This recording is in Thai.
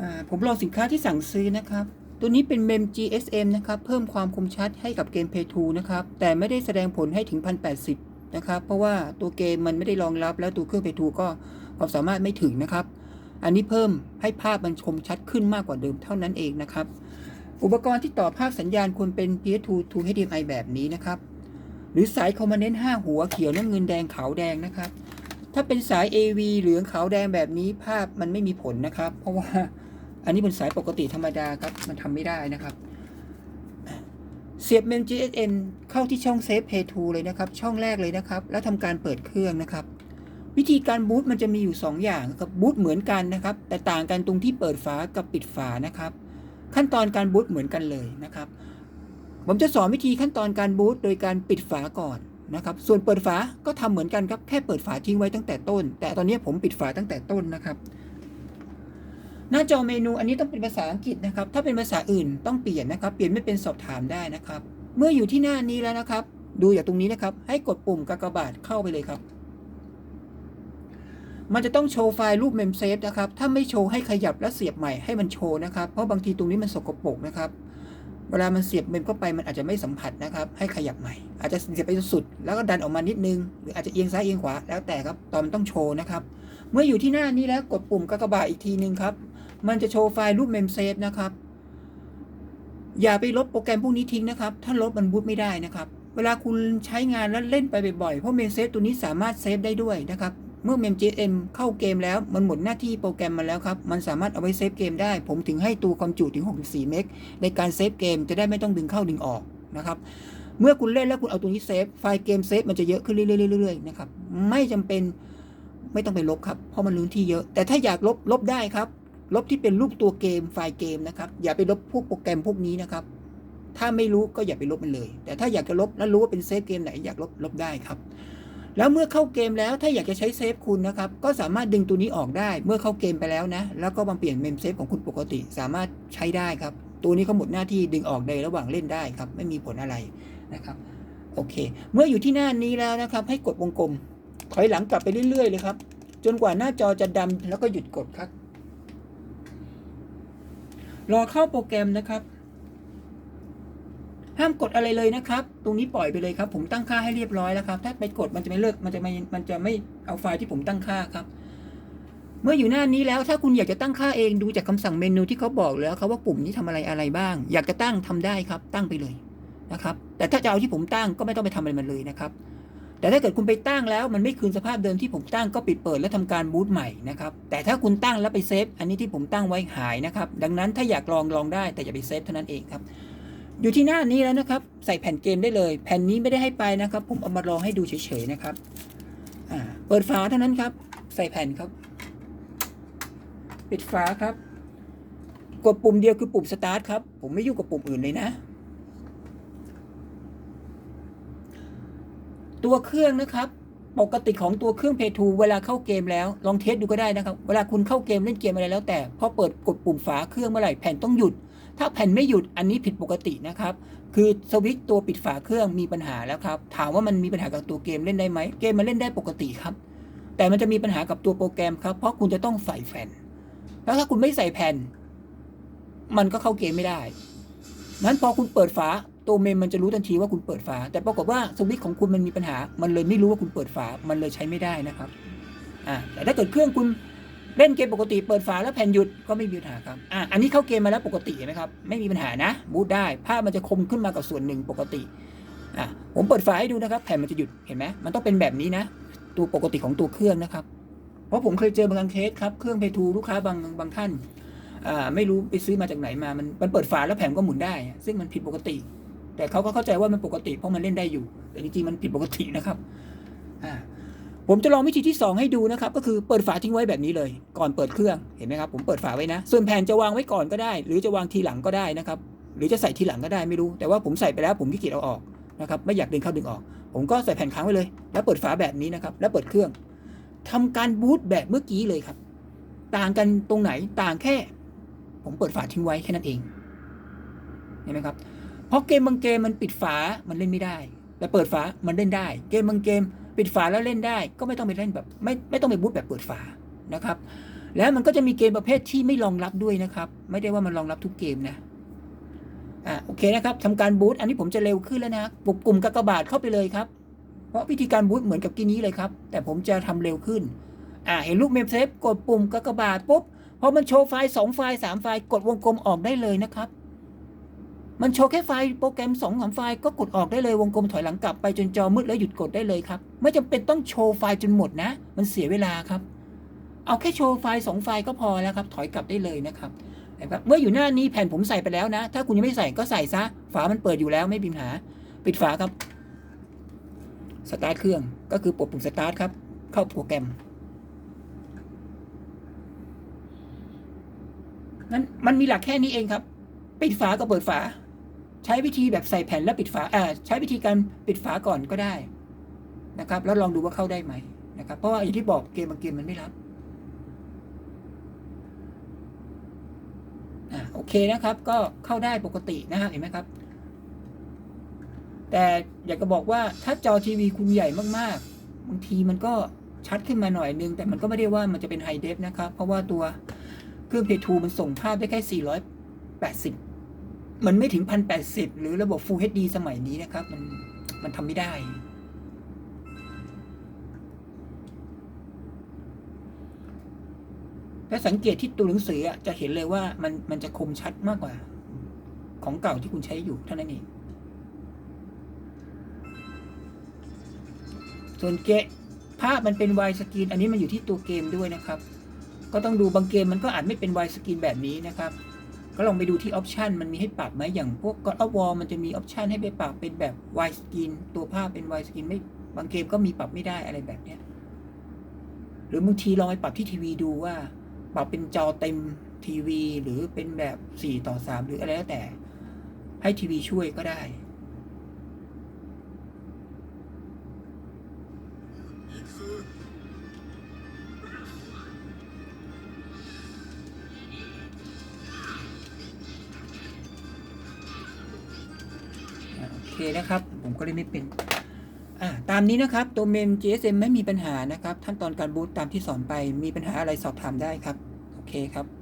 อ่าผมลองสินค้าที่สั่งซื้อนะครับ ตัวนี้เป็น MEM GSM นะครับ เพิ่มความคมชัดให้กับเกม Play 2นะครับ แต่ไม่ได้แสดงผลให้ถึง 1080 นะครับ เพราะว่าตัวเกมมันไม่ได้รองรับ แล้วตัวเครื่อง Play 2ก็ความสามารถไม่ถึงนะครับ อันนี้เพิ่มให้ภาพมันคมชัดขึ้นมากกว่าเดิมเท่านั้นเองนะครับ อุปกรณ์ที่ต่อภาพสัญญาณควรเป็น PS2 to HDMI แบบนี้นะครับ หรือสายคอมมานเดนต์5หัวเขียวน้ำเงินแดงขาวแดงนะครับ ถ้าเป็นสาย AV เหลืองขาวแดงแบบนี้ภาพมันไม่มีผลนะครับ เพราะว่า อันนี้เป็นสายปกติธรรมดาครับ มันทำไม่ได้นะครับ เสียบ MEM GSM เข้าที่ช่อง Save Play 2เลยนะครับ ช่องแรกเลยนะครับ แล้วทำการเปิดเครื่องนะครับ วิธีการบูตมันจะมีอยู่ 2 อย่างครับบูตเหมือนกันนะครับ แต่ต่างกันตรงที่เปิดฝากับปิดฝานะครับ ขั้นตอนการบูตเหมือนกันเลยนะครับ ผมจะสอนวิธีขั้นตอนการบูตโดยการปิดฝาก่อนนะครับ ส่วนเปิดฝาก็ทำเหมือนกันครับ แค่เปิดฝาทิ้งไว้ตั้งแต่ต้น แต่ตอนนี้ผมปิดฝาตั้งแต่ต้นนะครับ หน้าจอเมนูอันนี้ต้องเป็นภาษาอังกฤษนะครับ ถ้าเป็นภาษาอื่นต้องเปลี่ยนนะครับ เปลี่ยนไม่เป็นสอบถามได้นะครับ เมื่ออยู่ที่หน้านี้แล้วนะครับ ดูอย่างตรงนี้นะครับ ให้กดปุ่มกากบาทเข้าไปเลยครับ มันจะต้องโชว์ไฟล์รูปเมมเซฟนะครับ ถ้าไม่โชว์ให้ขยับและเสียบใหม่ให้มันโชว์นะครับ เพราะบางทีตรงนี้มันสกปรกนะครับ เวลามันเสียบเมมเข้าไปมันอาจจะไม่สัมผัสนะครับ ให้ขยับใหม่ อาจจะเสียบไปสุดแล้วก็ดันออกมานิดนึง หรืออาจจะเอียงซ้ายเอียงขวา แล้วแต่ครับ ตอนมันต้องโชว์นะครับ เมื่ออยู่ที่หน้านี้แล้วกดปุ่มกากบาทอีกทีนึงครับ มันจะโชว์ไฟล์รูปเมมเซฟนะครับ อย่าไปลบโปรแกรมพวกนี้ทิ้งนะครับ ถ้าลบมันบูตไม่ได้นะครับ เวลาคุณใช้งานแล้วเล่นไปบ่อยๆ เพราะเมมเซฟตัวนี้สามารถเซฟได้ด้วยนะครับ เมื่อ MemGSM เข้าเกมแล้ว มันหมดหน้าที่โปรแกรมมาแล้วครับ มันสามารถเอาไว้เซฟเกมได้ ผมถึงให้ตัวความจุถึง 64 เมกในการเซฟเกมจะได้ไม่ต้องดึงเข้าดึงออกนะครับเมื่อคุณเล่นแล้วคุณเอาตัวนี้เซฟไฟล์เกมเซฟมันจะเยอะขึ้นเรื่อยๆๆนะครับ ไม่จำเป็นไม่ต้องไปลบครับ เพราะมันรื้นที่เยอะ แต่ถ้าอยากลบลบได้ครับ ลบที่เป็นรูปตัวเกมไฟล์เกมนะครับ อย่าไปลบพวกโปรแกรมพวกนี้นะครับ ถ้าไม่รู้ก็อย่าไปลบมันเลย แต่ถ้าอยากจะลบแล้วรู้ว่าเป็นเซฟเกมไหนอยากลบลบได้ครับ แล้วเมื่อเข้าเกมแล้วถ้าอยากจะใช้เซฟคุณนะครับ ก็สามารถดึงตัวนี้ออกได้ เมื่อเข้าเกมไปแล้วนะ แล้วก็มาเปลี่ยนเมมเซฟของคุณปกติ สามารถใช้ได้ครับ ตัวนี้เขาหมดหน้าที่ดึงออกในระหว่างเล่นได้ครับ ไม่มีผลอะไรนะครับ โอเค เมื่ออยู่ที่หน้านี้แล้วนะครับ ให้กดวงกลมถอยหลังกลับไปเรื่อยๆเลยครับ จนกว่าหน้าจอจะดำแล้วก็หยุดกดครับ รอเข้าโปรแกรมนะครับ ห้ามกดอะไรเลยนะครับ ตรงนี้ปล่อยไปเลยครับ ผมตั้งค่าให้เรียบร้อยแล้วครับ ถ้าไปกดมันจะไม่เลิก มันจะไม่ มันจะไม่เอาไฟล์ที่ผมตั้งค่าครับ เมื่ออยู่หน้านี้แล้วถ้าคุณอยากจะตั้งค่าเองดูจากคำสั่งเมนูที่เขาบอกแล้วครับว่าปุ่มนี้ทำอะไรอะไรบ้าง อยากจะตั้งทำได้ครับ ตั้งไปเลยนะครับ แต่ถ้าจะเอาที่ผมตั้งก็ไม่ต้องไปทำอะไรมันเลยนะครับ แต่ถ้าเกิดคุณไปตั้งแล้วมันไม่คืนสภาพเดิมที่ผมตั้งก็ปิดเปิดและทำการบูตใหม่นะครับแต่ถ้าคุณตั้งแล้วไปเซฟอันนี้ที่ผมตั้งไว้หายนะครับดังนั้นถ้าอยากลองลองได้แต่อย่าไปเซฟเท่านั้นเองครับอยู่ที่หน้านี้แล้วนะครับ ใส่แผ่นเกมได้เลย แผ่นนี้ไม่ได้ให้ไปนะครับ ผมเอามาลองให้ดูเฉยๆนะครับเปิดฝาเท่านั้นครับ ใส่แผ่นครับ ปิดฝาครับ กดปุ่มเดียวคือปุ่มสตาร์ทครับ ผมไม่ยุ่งกับปุ่มอื่นเลยนะ ตัวเครื่องนะครับปกติของตัวเครื่อง Play 2เวลาเข้าเกมแล้วลองเทสดูก็ได้นะครับ เวลาคุณเข้าเกมเล่นเกมอะไรแล้วแต่พอเปิดกดปุ่มฝาเครื่องเมื่อไหร่แผ่นต้องหยุด ถ้าแผ่นไม่หยุดอันนี้ผิดปกตินะครับ คือสวิตช์ตัวปิดฝาเครื่องมีปัญหาแล้วครับ ถามว่ามันมีปัญหากับตัวเกมเล่นได้ไหมเกมมันเล่นได้ปกติครับ แต่มันจะมีปัญหากับตัวโปรแกรมครับ เพราะคุณจะต้องใส่แผ่นแล้วถ้าคุณไม่ใส่แผ่น มันก็เข้าเกมไม่ได้นั้นพอคุณเปิดฝา ตัวเมมมันจะรู้ทันทีว่าคุณเปิดฝา แต่ปรากฏว่าสวิตช์ของคุณมันมีปัญหา มันเลยไม่รู้ว่าคุณเปิดฝา มันเลยใช้ไม่ได้นะครับอ่าแต่ถ้าเกิดเครื่องคุณเล่นเกมปกติเปิดฝาแล้วแผ่นหยุดก็ไม่มีปัญหาครับอ่าอันนี้เข้าเกมมาแล้วปกตินะครับไม่มีปัญหานะบูตได้ภาพมันจะคมขึ้นมากับส่วนหนึ่งปกติอ่าผมเปิดฝาให้ดูนะครับ แผ่นมันจะหยุดเห็นไหมมันต้องเป็นแบบนี้นะ ตัวปกติของตัวเครื่องนะครับ เพราะผมเคยเจอบางเคสครับเครื่องเพทูลูกค้าบางบางท่านอ่าไม่รู้ไปซื้อมาจากไหนมามันมันเปิดฝาแล้วแผ่นก็หมุนได้ ซึ่งมันผิดปกติ แต่เขาก็เข้าใจว่ามันปกติเพราะมันเล่นได้อยู่ แต่จริงๆมันผิดปกตินะครับผมจะลองวิธีที่ 2 ให้ดูนะครับ ก็คือเปิดฝาทิ้งไว้แบบนี้เลย ก่อนเปิดเครื่องเห็นไหมครับผมเปิดฝาไว้นะ ส่วนแผ่นจะวางไว้ก่อนก็ได้ หรือจะวางทีหลังก็ได้นะครับ หรือจะใส่ทีหลังก็ได้ไม่รู้ แต่ว่าผมใส่ไปแล้วผมขี้เกียจเอาออกนะครับไม่อยากดึงเข้าดึงออก ผมก็ใส่แผ่นค้างไว้เลย แล้วเปิดฝาแบบนี้นะครับ แล้วเปิดเครื่องทำการบูตแบบเมื่อกี้เลยครับ ต่างกันตรงไหนต่างแค่ ผมเปิดฝาทิ้งไว้แค่นั้นเองเห็นไหมครับ เพราะเกมบางเกมมันปิดฝามันเล่นไม่ได้ แต่เปิดฝามันเล่นได้ เกมบางเกม ปิดฝาแล้วเล่นได้ ก็ไม่ต้องไปเล่นแบบ ไม่ไม่ต้องไปบูตแบบเปิดฝานะครับ แล้วมันก็จะมีเกมประเภทที่ไม่รองรับด้วยนะครับ ไม่ได้ว่ามันรองรับทุกเกมนะอ่าโอเคนะครับทำการบูตอันนี้ผมจะเร็วขึ้นแล้วนะปุ่มกลุ่มกากบาทเข้าไปเลยครับ เพราะวิธีการบูตเหมือนกับกี้นี้เลยครับ แต่ผมจะทำเร็วขึ้นอ่าเห็นรูปเมมเซฟกดปุ่มกากบาทปุ๊บพอมันโชว์ไฟล์สองไฟล์สามไฟล์กดวงกลมออกได้เลยนะครับ มันโชว์แค่ไฟล์โปรแกรมสองสามไฟล์ก็กดออกได้เลยวงกลมถอยหลังกลับไปจนจอมืดแล้วหยุดกดได้เลยครับ ไม่จำเป็นต้องโชว์ไฟล์จนหมดนะ มันเสียเวลาครับ เอาแค่โชว์ไฟล์สองไฟล์ก็พอแล้วครับ ถอยกลับได้เลยนะครับนะครับเมื่ออยู่หน้านี้แผ่นผมใส่ไปแล้วนะ ถ้าคุณยังไม่ใส่ก็ใส่ซะ ฝามันเปิดอยู่แล้วไม่มีปัญหา ปิดฝาครับ สตาร์ทเครื่อง ก็คือปดปุ่มสตาร์ทครับ เข้าโปรแกรม นั้นมันมีหลักแค่นี้เองครับ ปิดฝาก็เปิดฝา ใช้วิธีแบบใส่แผ่นแล้วปิดฝาใช้วิธีการปิดฝาก่อนก็ได้นะครับ แล้วลองดูว่าเข้าได้ไหมนะครับ เพราะว่าอย่างที่บอกเกมบางเกมมันไม่รับอ่าโอเคนะครับ ก็เข้าได้ปกตินะฮะเห็นไหมครับ แต่อยากจะบอกว่าถ้าจอทีวีคุณใหญ่มากๆบางทีมันก็ชัดขึ้นมาหน่อยนึง แต่มันก็ไม่ได้ว่ามันจะเป็นไฮเดฟนะครับ เพราะว่าตัวเครื่อง Play 2มันส่งภาพได้แค่ 480 มันไม่ถึง1080หรือระบบ Full HD สมัยนี้นะครับ มันมันทำไม่ได้และสังเกตที่ตัวหนังสืออะจะเห็นเลยว่ามันมันจะคมชัดมากกว่า ของเก่าที่คุณใช้อยู่เท่านั้นเองส่วนเกะภาพมันเป็นไวสกรีนอันนี้มันอยู่ที่ตัวเกมด้วยนะครับ ก็ต้องดูบางเกมมันก็อาจไม่เป็นไวสกรีนแบบนี้นะครับ ก็ลองไปดูที่ออปชันมันมีให้ปรับไหมอย่างพวก God of War มันจะมีออปชันให้ไปปรับเป็นแบบวายสกรีนตัวภาพเป็นวายสกรีนไม่บางเกมก็มีปรับไม่ได้อะไรแบบเนี้ยหรือบางทีลองไปปรับที่ทีวีดูว่า ปรับเป็นจอเต็มทีวี หรือเป็นแบบ 4 ต่อ 3 หรืออะไรแล้วแต่ ให้ทีวีช่วยก็ได้ นะครับ ผมก็เลยไม่เป็นตามนี้นะครับ ตัวเมม GSM ไม่มีปัญหานะครับ ขั้นตอนการบูตตามที่สอนไปมีปัญหาอะไรสอบถามได้ครับ โอเคครับ